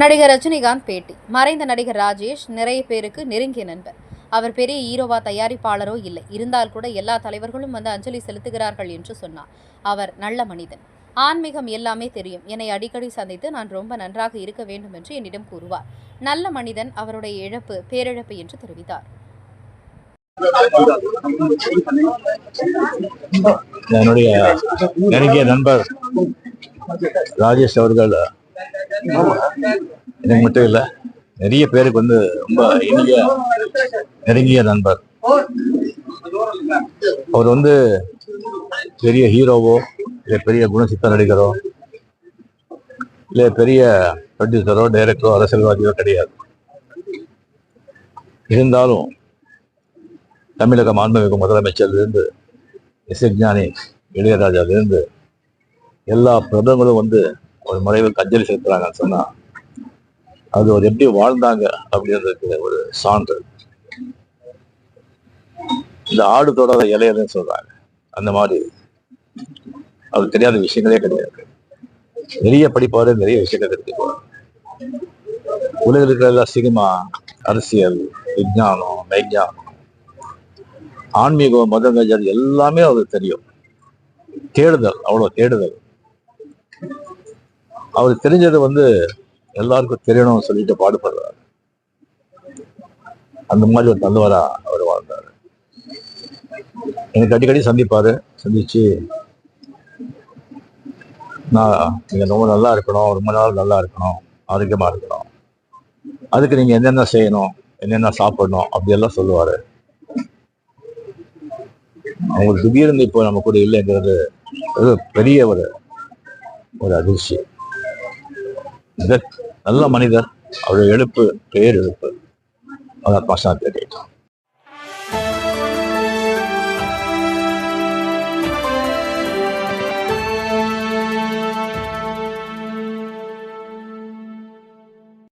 நடிகர் ரஜினிகாந்த் பேட்டி. மறைந்த நடிகர் ராஜேஷ் நிறைய பேருக்கு நெருங்கிய நண்பர். அவர் பெரிய ஹீரோவா தயாரிப்பாளரோ இல்லை. இருந்தால் கூட எல்லா தலைவர்களும் வந்து அஞ்சலி செலுத்துகிறார்கள் என்று சொன்னார். அவர் நல்ல மனிதன். ஆன்மீகம் எல்லாமே தெரியும். என்னை அடிக்கடி சந்தித்து நான் ரொம்ப நன்றாக இருக்க வேண்டும் என்று என்னிடம் கூறுவார். நல்ல மனிதன் அவருடைய இழப்பு பேரிழப்பு என்று தெரிவித்தார். என்னுடைய நெருங்கிய நண்பர் ராஜேஷ் அவர்கள் எனக்கு மட்டும் இல்லை நிறைய பேருக்கு வந்து ரொம்ப இனிய நெருங்கிய நண்பர். அவர் வந்து பெரிய ஹீரோவோ இல்லை பெரிய குணசித்த நடிகரோ இல்லை பெரிய ப்ரொடியூசரோ டைரக்டரோ அரசியல்வாதியோ கிடையாது. இருந்தாலும் தமிழக மாண்புமிகு முதலமைச்சர்லேருந்து இசைஞானி இளையராஜாவிலிருந்து எல்லா பிரபலங்களும் வந்து ஒரு மறைவுக்கு அஞ்சலி செலுத்துறாங்கன்னு சொன்னா அது ஒரு எப்படி வாழ்ந்தாங்க அப்படின்றதுக்கு ஒரு சான்று. இந்த ஆடு தொடாத இலையதுன்னு சொல்றாங்க. அந்த மாதிரி. அவருக்கு தெரியாத விஷயங்களே கிடையாது. நிறைய படிப்பாரு நிறைய விஷயங்கள் தெரிஞ்சுக்குவார் உலகில் இருக்கிற எல்லா சினிமா அரசியல் விஞ்ஞானம் மெய்ஞானம் ஆன்மீகம் மதங்கள் எல்லாமே அவருக்கு தெரியும். தேடுதல் அவ்வளவு தேடுதல். அவர் தெரிஞ்சது வந்து எல்லாருக்கும் தெரியணும்னு சொல்லிட்டு பாடுபடுறாரு. அந்த மாதிரி ஒரு நல்லவரா அவர் வாழ்ந்தாரு. எனக்கு அடிக்கடி சந்திப்பாரு. சந்திச்சு நான் நீங்க ரொம்ப நல்லா இருக்கணும். ரொம்ப நாள் நல்லா இருக்கணும். ஆரோக்கியமா இருக்கணும். அதுக்கு நீங்க என்னென்ன செய்யணும்? என்னென்ன சாப்பிடணும்? அப்படியெல்லாம் சொல்லுவாரு. அவங்க திடீர்னு இப்போ நம்ம கூட இல்லைங்கிறது பெரிய ஒரு ஒரு அதிர்ச்சி. நல்ல மனிதர். அவருடைய எழுப்பு பெயர் எழுப்பு அதை பசங்க கேட்டான்